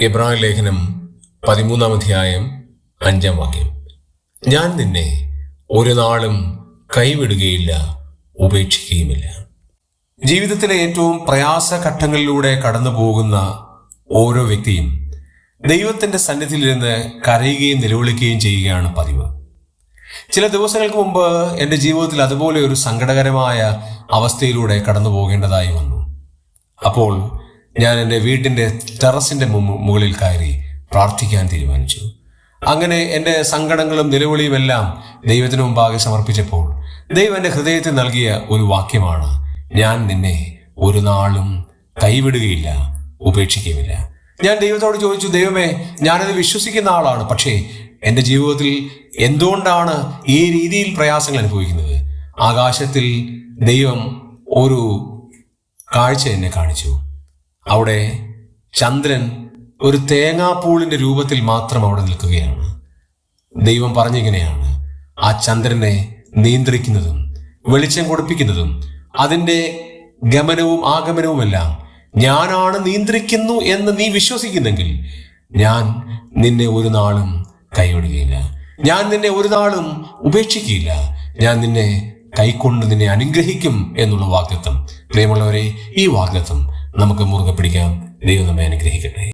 എബ്രാഹിം ലേഖനം പതിമൂന്നാം അധ്യായം അഞ്ചാം വാക്യം. ഞാൻ നിന്നെ ഒരു നാളും കൈവിടുകയില്ല ഉപേക്ഷിക്കുകയുമില്ല. ജീവിതത്തിലെ ഏറ്റവും പ്രയാസഘട്ടങ്ങളിലൂടെ കടന്നു പോകുന്ന ഓരോ വ്യക്തിയും ദൈവത്തിന്റെ സന്നിധിയിൽ നിന്ന് കരയുകയും നിലവിളിക്കുകയും ചെയ്യുകയാണ് പതിവ്. ചില ദിവസങ്ങൾക്ക് മുമ്പ് എന്റെ ജീവിതത്തിൽ അതുപോലെ ഒരു സങ്കടകരമായ അവസ്ഥയിലൂടെ കടന്നു പോകേണ്ടതായി വന്നു. അപ്പോൾ ഞാൻ എന്റെ വീട്ടിന്റെ ടെറസിന്റെ മുകളിൽ കയറി പ്രാർത്ഥിക്കാൻ തീരുമാനിച്ചു. അങ്ങനെ എന്റെ സങ്കടങ്ങളും നിലവിളിയുമെല്ലാം ദൈവത്തിന് മുമ്പാകെ സമർപ്പിച്ചപ്പോൾ ദൈവം എന്റെ ഹൃദയത്തിൽ നൽകിയ ഒരു വാക്യമാണ് ഞാൻ നിന്നെ ഒരു നാളും കൈവിടുകയില്ല ഉപേക്ഷിക്കുകയില്ല ഞാൻ ദൈവത്തോട് ചോദിച്ചു ദൈവമേ ഞാനത് വിശ്വസിക്കുന്ന ആളാണ് പക്ഷേ എന്റെ ജീവിതത്തിൽ എന്തുകൊണ്ടാണ് ഈ രീതിയിൽ പ്രയാസങ്ങൾ അനുഭവിക്കുന്നത്? ആകാശത്തിൽ ദൈവം ഒരു കാഴ്ച എന്നെ കാണിച്ചു. അവിടെ ചന്ദ്രൻ ഒരു തേങ്ങാപ്പൂളിന്റെ രൂപത്തിൽ മാത്രം അവിടെ നിൽക്കുകയാണ്. ദൈവം പറഞ്ഞിങ്ങനെയാണ് ആ ചന്ദ്രനെ നിയന്ത്രിക്കുന്നതും വെളിച്ചം കൊടുപ്പിക്കുന്നതും അതിന്റെ ഗമനവും ആഗമനവുമെല്ലാം ഞാനാണ് നിയന്ത്രിക്കുന്നു എന്ന് നീ വിശ്വസിക്കുന്നെങ്കിൽ ഞാൻ നിന്നെ ഒരു നാളും കൈവിടുകയില്ല. ഞാൻ നിന്നെ ഒരു നാളും ഉപേക്ഷിക്കുകയില്ല. ഞാൻ നിന്നെ കൈക്കൊണ്ട് നിന്നെ അനുഗ്രഹിക്കും എന്നുള്ള വാഗ്ദത്വം പ്രിയമുള്ളവരെ ഈ വാഗ്ദത്വം നമുക്ക് മുറുകെ പിടിക്കാം. ദൈവം നമ്മെ അനുഗ്രഹിക്കട്ടെ.